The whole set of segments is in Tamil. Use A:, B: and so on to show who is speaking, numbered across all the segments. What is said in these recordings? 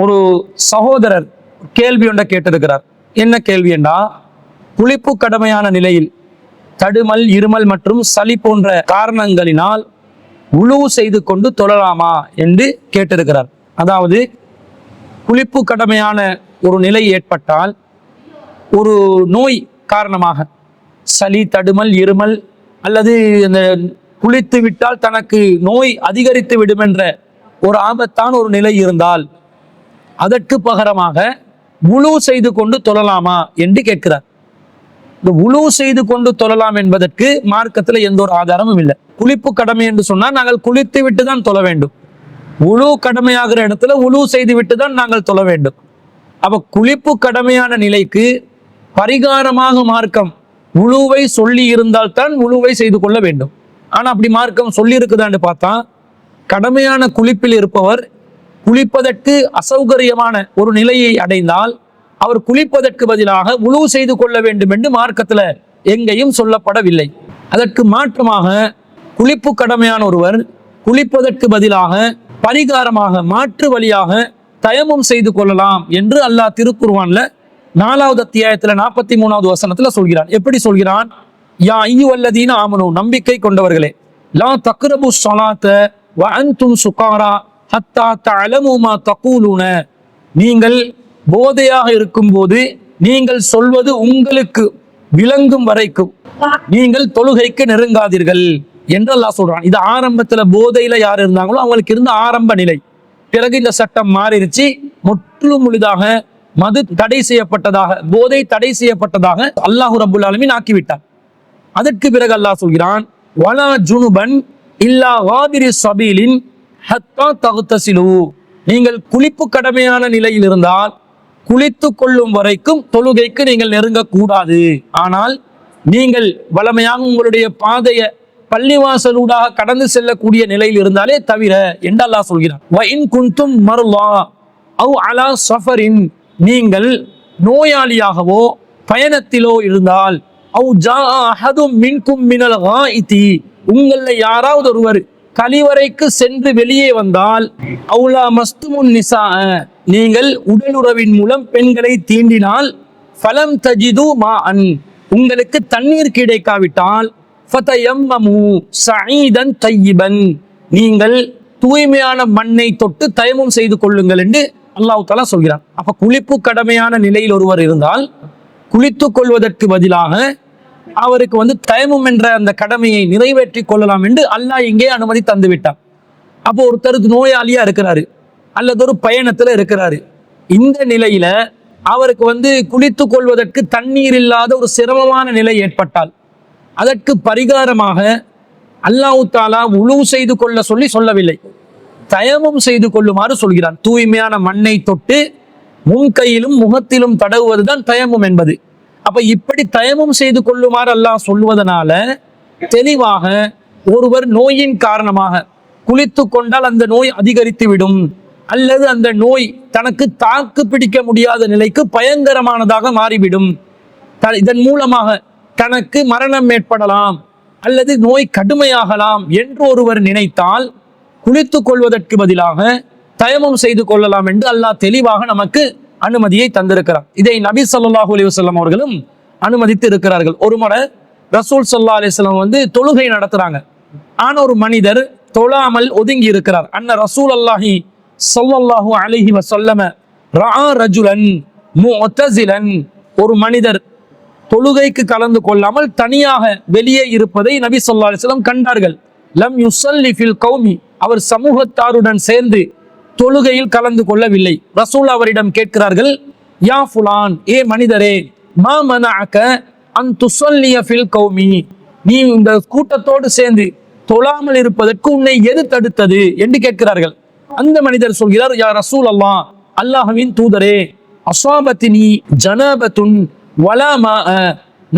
A: ஒரு சகோதரர் கேள்வி ஒன்றை கேட்டிருக்கிறார். என்ன கேள்வி என்றா குளிப்பு கடமையான நிலையில் தடுமல் இருமல் மற்றும் சளி போன்ற காரணங்களினால் உழுவு செய்து கொண்டு தொழலாமா என்று கேட்டிருக்கிறார். அதாவது குளிப்பு கடமையான ஒரு நிலை ஏற்பட்டால் ஒரு நோய் காரணமாக சளி தடுமல் இருமல் அல்லது இந்த குளித்து விட்டால் தனக்கு நோய் அதிகரித்து விடும் என்ற ஒரு ஆபத்தான ஒரு நிலை இருந்தால் அதற்கு பகரமாக உழு செய்து கொண்டு தொழலாமா என்று கேட்கிறார். இந்த உழு செய்து கொண்டு தொழலாம் என்பதற்கு மார்க்கத்தில் எந்த ஒரு ஆதாரமும் இல்லை. குளிப்பு கடமை என்று சொன்னால் நாங்கள் குளித்து விட்டு தான் தொழ வேண்டும். உழு கடமையாகிற இடத்துல உழு செய்து விட்டு தான் நாங்கள் தொழ வேண்டும். அப்ப குளிப்பு கடமையான நிலைக்கு பரிகாரமாக மார்க்கம் உழுவை சொல்லி இருந்தால் தான் உழுவை செய்து கொள்ள வேண்டும். ஆனால் அப்படி மார்க்கம் சொல்லி இருக்குதான்னு பார்த்தா கடமையான குளிப்பில் இருப்பவர் குளிப்பதற்கு அசௌகரியமான ஒரு நிலையை அடைந்தால் அவர் குளிப்பதற்கு பதிலாக உழுவு செய்து கொள்ள வேண்டும் என்று மார்க்கத்தில் எங்கேயும் சொல்லப்படவில்லை. அதற்கு மாற்றமாக குளிப்பு கடமையான ஒருவர் குளிப்பதற்கு பதிலாக பரிகாரமாக மாற்று வழியாக தயமம் செய்து கொள்ளலாம் என்று அல்லாஹ் திருக்குருவான்ல நாலாவது அத்தியாயத்தில் நாற்பத்தி மூணாவது வசனத்தில் சொல்கிறான். எப்படி சொல்கிறான்? யா ஐயுவல்லதீன ஆமனு நம்பிக்கை கொண்டவர்களே லா தக்ரபு சலாத்த வ அன்தும் சுகாரா ஹத்தா தலமுமா தகூலுன. நீங்கள் போதையாக இருக்கும்போது நீங்கள் சொல்வது உங்களுக்கு விளங்கும் வரைக்கும். நீங்கள் தொழுகைக்கு நெருங்காதீர்கள் என்று அல்லாஹ் சொல்றான். இது ஆரம்பத்துல போதையில யார் இருந்தாங்களோ அவங்களுக்கு இருந்த ஆரம்ப நிலை. பிறகு இந்த சட்டம் மாறிடுச்சு. முற்றிலும் முழுதாக மது தடை செய்யப்பட்டதாக போதை தடை செய்யப்பட்டதாக அல்லாஹு ரபுல் ஆலமின் ஆக்கிவிட்டார். அதற்கு பிறகு அல்லாஹ் சொல்கிறான் வலா ஜுனுபன் இல்லா வாதிரி சபீலின் ஹத்தா தகுத்தசிலு. நீங்கள் குளிப்பு கடமையான நிலையில் இருந்தால் குளித்து கொள்ளும் வரைக்கும் தொழுகைக்கு நீங்கள் நெருங்கக்கூடாது ஆனால் நீங்கள் வளமையாக உங்களுடைய பாதைய பள்ளிவாசலூடாக கடந்து செல்லக்கூடிய நிலையில் இருந்தாலே தவிர என்று அல்லாஹ் சொல்கிறான். வைன் இன் குன்தும் அவ் அலா சஃபரின். நீங்கள் நோயாளியாகவோ பயணத்திலோ இருந்தால் அவ் ஜா அஹதும் மின்கும் மினல் காயிதி. யாராவது ஒருவர் கழிவறைக்கு சென்று வெளியே வந்தால் அவுலா மஸ்துமுன் நிசா நீங்கள் உடலுறவின் மூலம் பெண்களை தீண்டினால் ஃபலம் தஜிது மா அன் உங்களுக்கு தண்ணீர் கிடைக்காவிட்டால் ஃபதயம்மமு சஈதன் தையிபன் நீங்கள் தூய்மையான மண்ணை தொட்டு தயமும் செய்து கொள்ளுங்கள் என்று அல்லாஹு தஆலா சொல்கிறான். அப்ப குளிப்பு கடமையான நிலையில் ஒருவர் இருந்தால் குளித்துக் கொள்வதற்கு பதிலாக அவருக்கு வந்து தயமம் என்ற அந்த கடமையை நிறைவேற்றி கொள்ளலாம் என்று அல்லாஹ் இங்கே அனுமதி தந்து விட்டான் அப்போ ஒருத்தர் நோயாளியா இருக்கிறாரு அல்லது ஒரு பயணத்துல இருக்கிறாரு. இந்த நிலையில அவருக்கு வந்து குளித்துக் கொள்வதற்கு தண்ணீர் இல்லாத ஒரு சிரமமான நிலை ஏற்பட்டால் அதற்கு பரிகாரமாக அல்லாஹ் தாலா உழு செய்து கொள்ள சொல்லி சொல்லவில்லை. தயமும் செய்து கொள்ளுமாறு சொல்கிறான். தூய்மையான மண்ணை தொட்டு முன் கையிலும் முகத்திலும் தடவுவதுதான் தயமும் என்பது. அப்ப இப்படி தயமம் செய்து கொள்ளுமாறு அல்லாஹ் சொல்வதனால தெளிவாக ஒருவர் நோயின் காரணமாக குளித்து கொண்டால் அந்த நோய் அதிகரித்து விடும் அல்லது அந்த நோய் தனக்கு தாக்கு பிடிக்க முடியாத நிலைக்கு பயங்கரமானதாக மாறிவிடும். த- இதன் மூலமாக தனக்கு மரணம் ஏற்படலாம். அல்லது நோய் கடுமையாகலாம் என்று ஒருவர் நினைத்தால் குளித்துக் கொள்வதற்கு பதிலாக தயமம் செய்து கொள்ளலாம் என்று அல்லாஹ் தெளிவாக நமக்கு அனுமதியை தந்திருக்கிறார் இதை நபி ஸல்லல்லாஹு அலைஹி அவர்களும் அனுமதித்து இருக்கிறார்கள். ஒரு முறை ரசூல் ஸல்லல்லாஹு அலிஸ்லாம் வந்து தொழுகை நடத்துறாங்க. ஆன ஒரு மனிதர் தொழாமல் ஒதுங்கி இருக்கிறார். அன்ன ரசூல் அல்லாஹி சொல்லல்லாஹூ அலிஹி வசல்லம ரா ரஜுலன் முத்தசிலன் ஒரு மனிதர் தொழுகைக்கு கலந்து கொள்ளாமல் தனியாக வெளியே இருப்பதை நபி சொல்லா அலிஸ்லாம் கண்டார்கள். லம் யுசல்லி ஃபில் கௌமி. அவர் சமூகத்தாருடன் சேர்ந்து தொழுகையில் கலந்து கொள்ளவில்லை. ரசூல் அவரிடம் கேட்கிறார்கள் யா ஃபுலான் ஏ மனிதரே மா மனஅக அன் துஸல்லிய ஃபில் கௌமி? நீ இந்த கூட்டத்தோடு சேர்ந்து தொழாமல் இருப்பதற்கு உன்னை எது தடுத்தது? என்று கேட்கிறார்கள். அந்த மனிதர் சொல்கிறார் யா ரசூல் அல்லா அல்லாஹவின் தூதரே அஸ்வாபத்தினி ஜனபத்துன் வலாமா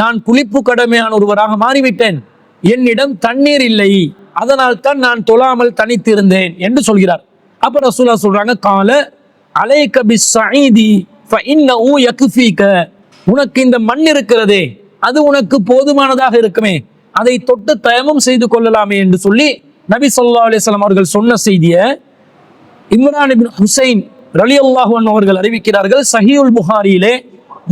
A: நான் குளிப்பு கடமையான ஒருவராக மாறிவிட்டேன். என்னிடம் தண்ணீர் இல்லை அதனால் தான் நான் தொழாமல் தனித்திருந்தேன். என்று சொல்கிறார். அப்ப ரசூலா சொல்றாங்க கால அலை கபி ஃபஇன்னஹு யக்ஃபீக. உனக்கு இந்த மண் இருக்கிறதே அது உனக்கு போதுமானதாக இருக்குமே அதை தொட்டு தயமம் செய்து கொள்ளலாமே என்று சொல்லி நபி சொல்லா அலிஸ்லாம் அவர்கள் சொன்ன செய்தியை இம்ரான் ஹுசைன் ரலி அல்லாஹன் அவர்கள் அறிவிக்கிறார்கள் சஹியுல் புகாரியிலே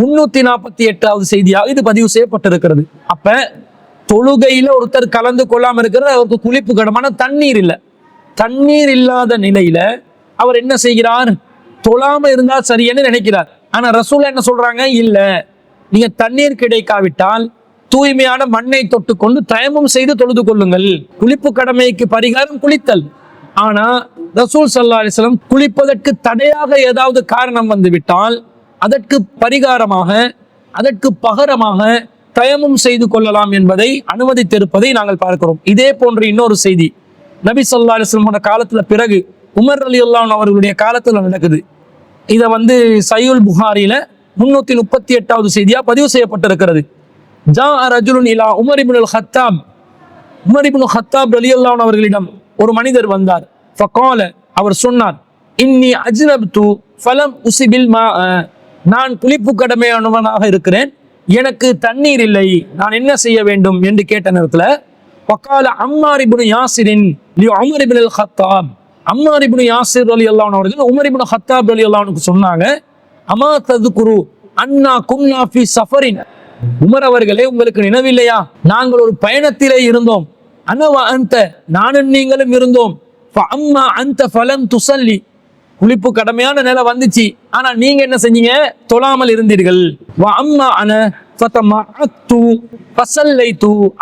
A: முன்னூத்தி நாற்பத்தி எட்டாவது செய்தியாக இது பதிவு செய்யப்பட்டிருக்கிறது. அப்ப தொழுகையில ஒருத்தர் கலந்து கொள்ளாம இருக்கிறது அவருக்கு குளிப்பு கடமான தண்ணீர் இல்லை. தண்ணீர் இல்லாத நிலையில அவர் என்ன செய்கிறார்? தொழாம இருந்தா சரியன்னு நினைக்கிறார். ஆனா ரசூல் என்ன சொல்றாங்க? இல்ல நீங்க தண்ணீர் கிடைக்காவிட்டால் தூய்மையான மண்ணை தொட்டுக்கொண்டு தயமம் செய்து தொழுது கொள்ளுங்கள். குளிப்பு கடமைக்கு பரிகாரம் குளித்தல். ஆனா ரசூல் சல்லா அலிஸ்லம் குளிப்பதற்கு தடையாக ஏதாவது காரணம் வந்துவிட்டால் அதற்கு பரிகாரமாக அதற்கு பகரமாக தயமும் செய்து கொள்ளலாம் என்பதை அனுமதித்திருப்பதை நாங்கள் பார்க்கிறோம். இதே போன்ற இன்னொரு செய்தி. நபி சொல்லா அலிஸ்லமோட காலத்தில் பிறகு உமர் அலி அல்லான் அவர்களுடைய காலத்தில் நடக்குது. இதை வந்து சையுல் புகாரில முன்னூத்தி முப்பத்தி எட்டாவது செய்தியா பதிவு செய்யப்பட்டிருக்கிறது. ஜா ரஜுலுன் இலா உமர் இபுல் ஹத்தாப் உமர் இபுல் ஹத்தாப் ரலியல்லாஹு அவர்களிடம் ஒரு மனிதர் வந்தார். ஃபகால அவர் சொன்னார் இன்னி அஜ்னப்து ஃபலம் உசிபில் மா நான் குளிப்பு கடமையானவனாக இருக்கிறேன். எனக்கு தண்ணீர் இல்லை. நான் என்ன செய்ய வேண்டும்? என்று கேட்ட நேரத்தில் வக்கால அம்மார் இப்னு யாசிரின் லி உமர் இப்னுல் ஹத்தாப் அம்மார் இப்னு யாசிர் ரலியல்லாஹு அவர்கள் உமர் இப்னு ஹத்தாப் ரலியல்லாஹு சொன்னாங்க அமா ததுகுரு அன்னா குன்னா ஃபி சஃபரின். உமர் அவர்களே உங்களுக்கு நினைவில்லையா? நாங்கள் ஒரு பயணத்திலே இருந்தோம். அனவா அந்த நானும் நீங்களும் இருந்தோம். அம்மா அந்த ஃபலம் துசல்லி. குளிப்பு கடமையான நிலை வந்துச்சு. ஆனா நீங்க என்ன செஞ்சீங்க? தொழாமல் இருந்தீர்கள். அம்மா அன ஃபதமஅத்து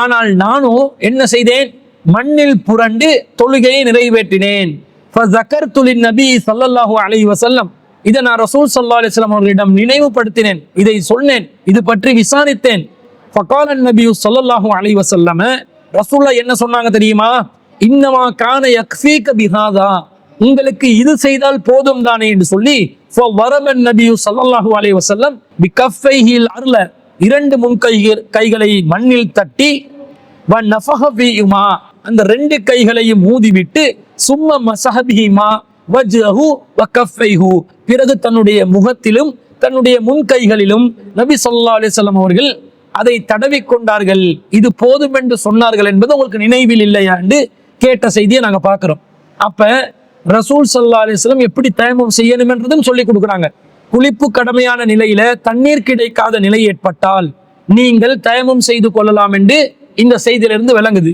A: ஆனால் நானும் என்ன செய்தேன்? மண்ணில் புரண்டு தொழுகையை நிறைவேற்றினேன். நபி லின்னபி ஸல்லல்லாஹு வசல்லம் இதை நான் ரசூல் சல்லா அலிஸ்லாம் அவர்களிடம் நினைவுபடுத்தினேன். இதை சொன்னேன். இது பற்றி விசாரித்தேன். ஃபகாலன் நபி சொல்லல்லாஹு அலைஹி வஸல்லம் ரசூல்லா என்ன சொன்னாங்க தெரியுமா? இன்னமா கான யக்ஃபீக பிஹாதா. உங்களுக்கு இது செய்தால் போதும் தானே என்று சொல்லி வரமன் நபி ஸல்லல்லாஹு வசல்லம் பி கஃபைஹில் அருள. இரண்டு முன் கைகளை மண்ணில் தட்டி வ நஃபஹ அந்த ரெண்டு கைகளையும் ஊதிவிட்டு சும்ம மசஹபிஹிமா வஜ்ஹு வ கஃபைஹு. பிறகு தன்னுடைய முகத்திலும் தன்னுடைய முன் கைகளிலும் நபி சொல்லா அலிசல்லாம் அவர்கள் அதை தடவி கொண்டார்கள். இது போதும் என்று சொன்னார்கள் என்பது உங்களுக்கு நினைவில் இல்லையா என்று கேட்ட செய்தியை நாங்கள் பார்க்குறோம். அப்போ ரசூல் சல்லா அலிஸ்லம் எப்படி தயமம் செய்யணும் என்றதும் சொல்லி கொடுக்குறாங்க. குளிப்பு கடமையான நிலையில தண்ணீர் கிடைக்காத நிலை ஏற்பட்டால் நீங்கள் தயமம் செய்து கொள்ளலாம் என்று இந்த செய்தியிலிருந்து விளங்குது.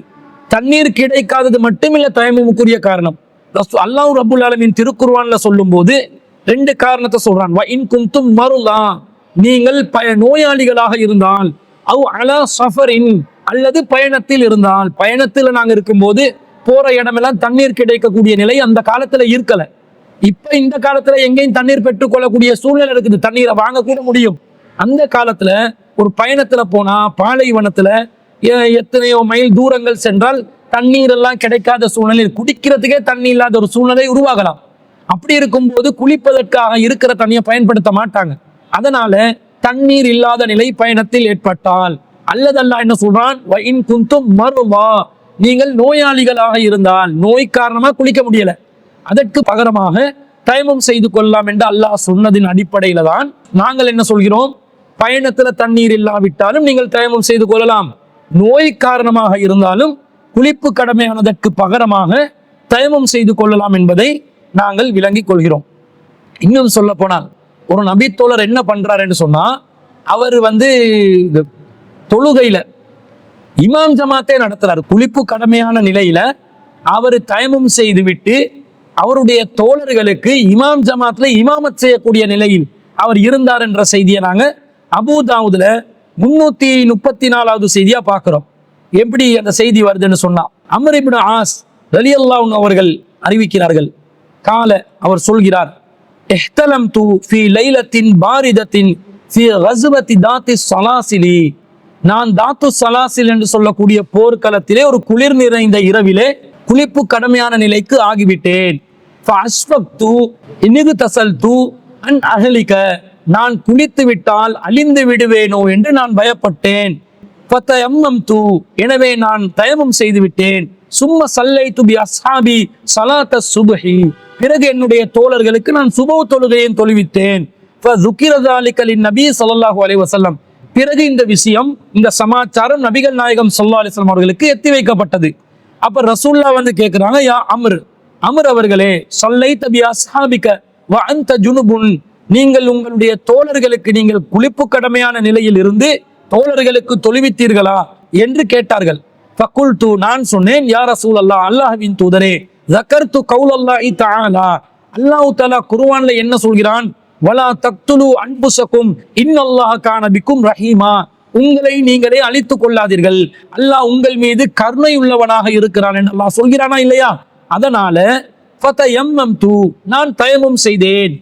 A: தண்ணீர் கிடைக்காதது மட்டுமில்ல தயமமுக்குரிய காரணம். அல்லாஹ் ரபுல் ஆலமின் திருக்குர்ஆன்ல சொல்லும்போது ரெண்டு காரணத்தை சொல்றான். இன் குந்தும் மருளா நீங்கள் பய நோயாளிகளாக இருந்தால் அவ் அலா சஃபரின் அல்லது பயணத்தில் இருந்தால் பயணத்தில் நாங்கள் இருக்கும்போது போற இடமெல்லாம் தண்ணீர் கிடைக்கக்கூடிய நிலை அந்த காலத்துல இருக்கலை. இப்ப இந்த காலத்துல எங்கேயும் தண்ணீர் பெற்றுக்கொள்ளக்கூடிய சூழ்நிலை இருக்குது. தண்ணீரை வாங்கக்கூட முடியும். அந்த காலத்துல ஒரு பயணத்துல போனா பாலைவனத்துல எத்தனையோ மைல் தூரங்கள் சென்றால் தண்ணீர் எல்லாம் கிடைக்காத சூழ்நிலை குடிக்கிறதுக்கே தண்ணி இல்லாத ஒரு சூழ்நிலை உருவாகலாம். அப்படி இருக்கும்போது குளிப்பதற்காக இருக்கிற தண்ணியை பயன்படுத்த மாட்டாங்க. அதனால தண்ணீர் இல்லாத நிலை பயணத்தில் ஏற்பட்டால் அல்லதல்லா என்ன சொல்றான்? வயின் இன் குந்தும் மருவா. நீங்கள் நோயாளிகளாக இருந்தால் நோய் காரணமா குளிக்க முடியலை. அதற்கு பகரமாக தயமம் செய்து கொள்ளலாம் என்று அல்லாஹ் சொன்னதின் அடிப்படையில தான் நாங்கள் என்ன சொல்கிறோம்? பயணத்துல தண்ணீர் இல்லாவிட்டாலும் நீங்கள் தயமம் செய்து கொள்ளலாம். நோய் காரணமாக இருந்தாலும் குளிப்பு கடமையானதற்கு பகரமாக தயமம் செய்து கொள்ளலாம் என்பதை நாங்கள் விளங்கிக் கொள்கிறோம். இன்னும் சொல்ல போனால் ஒரு நபித்தோழர் என்ன பண்றாருன்னு சொன்னா அவர் வந்து தொழுகையில் தொழுகையில இமாம் ஜமாத்தே நடத்துறாரு. குளிப்பு கடமையான நிலையில அவர் தயமம் செய்துவிட்டு அவருடைய தோழர்களுக்கு இமாம் ஜமாத்தில் இமாமத் செய்யக்கூடிய நிலையில் அவர் இருந்தார் என்ற செய்தியை நாங்கள் அபுதாவுதுல முன்னூற்றி முப்பத்தி நாலாவது செய்தியாக பார்க்குறோம். எப்படி அந்த செய்தி வருதுன்னு சொன்னா அமரிபின் ஆஸ் ரலியல்லா அவர்கள் அறிவிக்கிறார்கள். கால அவர் சொல்கிறார் எஹ்தலம் தூ ஃபி லைலத்தின் பாரிதத்தின் ஃபி ரசுவத்தி தாத்தி சலாசிலி. நான் தாத்து சலாசில் என்று சொல்லக்கூடிய போர்க்களத்திலே ஒரு குளிர் நிறைந்த இரவிலே குளிப்பு கடமையான நிலைக்கு ஆகிவிட்டேன். அஸ்வக்து இனிகு தசல் தூ அன் அகலிக்க நான் குளித்து விட்டால் அழிந்து விடுவேனோ என்று நான் பயப்பட்டேன். பத்தயம்மம் தூ எனவே நான் தயமம் செய்து விட்டேன் சும்ம சல்லை துபி அஸ்ஹாபி சலாத்த சுபஹி பிறகு என்னுடைய தோழர்களுக்கு நான் சுபவ தொழுகையை தொழுவித்தேன் துக்கிரதாலிக்கலின் நபி சல்லாஹூ அலி வசல்லம் பிறகு இந்த விஷயம் இந்த சமாச்சாரம் நபிகள் நாயகம் சொல்லா அலிஸ்லாம் அவர்களுக்கு எத்தி வைக்கப்பட்டது. அப்ப ரசூல்லா வந்து கேட்கிறாங்க யா அமரு அமர் அவர்களே சொல்லை தபி அஸ்ஹாபிக்க வ ஜுனுபுன். நீங்கள் உங்களுடைய தோழர்களுக்கு நீங்கள் குளிப்பு கடமையான நிலையில் இருந்து தோழர்களுக்கு தொழுவித்தீர்களா என்று கேட்டார்கள். ஃபகுல்து நான் சொன்னேன் யார் அசூல் அல்லா அல்லாஹ்வின் தூதரே ஜக்கர்து கௌலல்லாஹி தஆலா. அல்லாஹ் தலா குருவான்ல என்ன சொல்கிறான்? வலா தக்துலு அன்புசக்கும் இன்னல்லாஹ கானபிக்கும் ரஹீமா. உங்களை நீங்களே அழித்துக் கொள்ளாதீர்கள். அல்லாஹ் உங்கள் மீது கருணை உள்ளவனாக இருக்கிறான் என்று அல்லாஹ் சொல்கிறானா இல்லையா? அதனால ஃபதயம்மம்து நான் தயமம் செய்தேன்.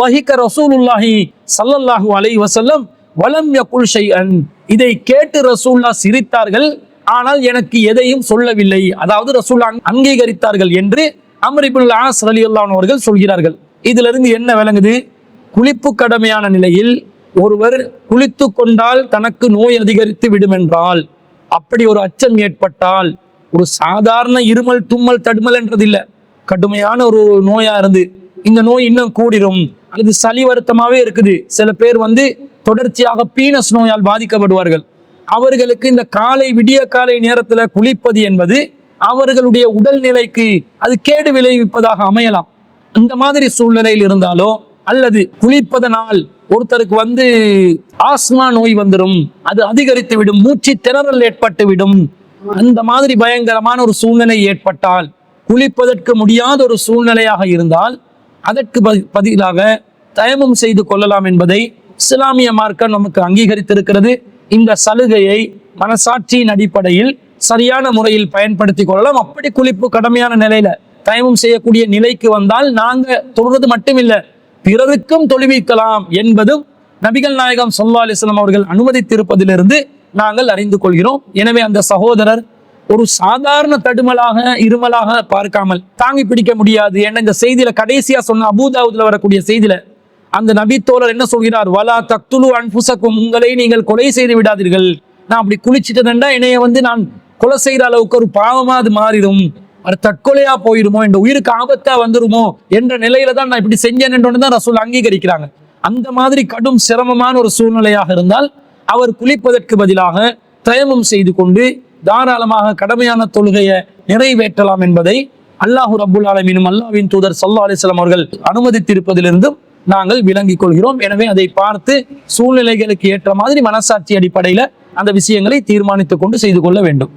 A: வஹிக ரசூலுல்லாஹி சல்லல்லாஹு அலைஹி வஸல்லம் வலம் யகுல் ஷைஅன். இதை கேட்டு ரசூல்லா சிரித்தார்கள். ஆனால் எனக்கு எதையும் சொல்லவில்லை. அதாவது ரசூல்லா அங்கீகரித்தார்கள் என்று அமரிபுல் ஆஸ் அலி அவர்கள் சொல்கிறார்கள். இதிலிருந்து என்ன விளங்குது? குளிப்பு கடமையான நிலையில் ஒருவர் குளித்து கொண்டால் தனக்கு நோய் அதிகரித்து விடும் என்றால் அப்படி ஒரு அச்சம் ஏற்பட்டால் ஒரு சாதாரண இருமல் தும்மல் தடுமல் என்றது இல்ல. கடுமையான ஒரு நோயா இருந்து இந்த நோய் இன்னும் கூடிரும். அல்லது சளி வருத்தமாவே இருக்குது. சில பேர் வந்து தொடர்ச்சியாக பீனஸ் நோயால் பாதிக்கப்படுவார்கள். அவர்களுக்கு இந்த காலை விடிய காலை நேரத்துல குளிப்பது என்பது அவர்களுடைய உடல்நிலைக்கு அது கேடு விளைவிப்பதாக அமையலாம். இந்த மாதிரி சூழ்நிலையில் இருந்தாலோ அல்லது குளிப்பதனால் ஒருத்தருக்கு வந்து ஆஸ்மா நோய் வந்துடும் அது அதிகரித்து விடும் மூச்சு திணறல் ஏற்பட்டு விடும் அந்த மாதிரி பயங்கரமான ஒரு சூழ்நிலை ஏற்பட்டால் குளிப்பதற்கு முடியாத ஒரு சூழ்நிலையாக இருந்தால் அதற்கு பதி- பதிலாக தயமம் செய்து கொள்ளலாம் என்பதை இஸ்லாமிய மார்க்கம் நமக்கு அங்கீகரித்திருக்கிறது. இந்த சலுகையை மனசாட்சியின் அடிப்படையில் சரியான முறையில் பயன்படுத்தி கொள்ளலாம். அப்படி குளிப்பு கடமையான நிலையில தயமம் செய்யக்கூடிய நிலைக்கு வந்தால் நாங்க தொழுறது மட்டுமில்ல பிறருக்கும் தொழுவிக்கலாம் என்பதும் நபிகள் நாயகம் சொல்லா அலிஸ்லாம் அவர்கள் அனுமதித்திருப்பதிலிருந்து நாங்கள் அறிந்து கொள்கிறோம். எனவே அந்த சகோதரர் ஒரு சாதாரண தடுமலாக இருமலாக பார்க்காமல் தாங்கி பிடிக்க முடியாது. ஏன்னா இந்த செய்தியில கடைசியா சொன்ன அபூதாவுதுல வரக்கூடிய செய்தியில அந்த நபி தோழர் என்ன சொல்கிறார்? வலா தக்துலு அன்புசக்கும் உங்களை நீங்கள் கொலை செய்து விடாதீர்கள். நான் அப்படி குளிச்சுட்டேன்டா என்னைய வந்து நான் கொலை செய்கிற அளவுக்கு ஒரு பாவமா அது மாறிடும். அது தற்கொலையா போயிருமோ? என்ற உயிருக்கு ஆபத்தா வந்துருமோ? என்ற நிலையில தான் நான் இப்படி செஞ்சேன் தான் ரசூல் அங்கீகரிக்கிறாங்க. அந்த மாதிரி கடும் சிரமமான ஒரு சூழ்நிலையாக இருந்தால் அவர் குளிப்பதற்கு பதிலாக தயமம் செய்து கொண்டு தாராளமாக கடமையான தொழுகையை நிறைவேற்றலாம் என்பதை அல்லாஹு அபுல் ஆலமீனும் அல்லாவின் தூதர் சல்லா அலிஸ்லாம் அவர்கள் அனுமதித்திருப்பதிலிருந்தும் நாங்கள் விளங்கிக் கொள்கிறோம். எனவே அதை பார்த்து சூழ்நிலைகளுக்கு ஏற்ற மாதிரி மனசாட்சி அடிப்படையில் அந்த விஷயங்களை தீர்மானித்துக் கொண்டு செய்து கொள்ள வேண்டும்.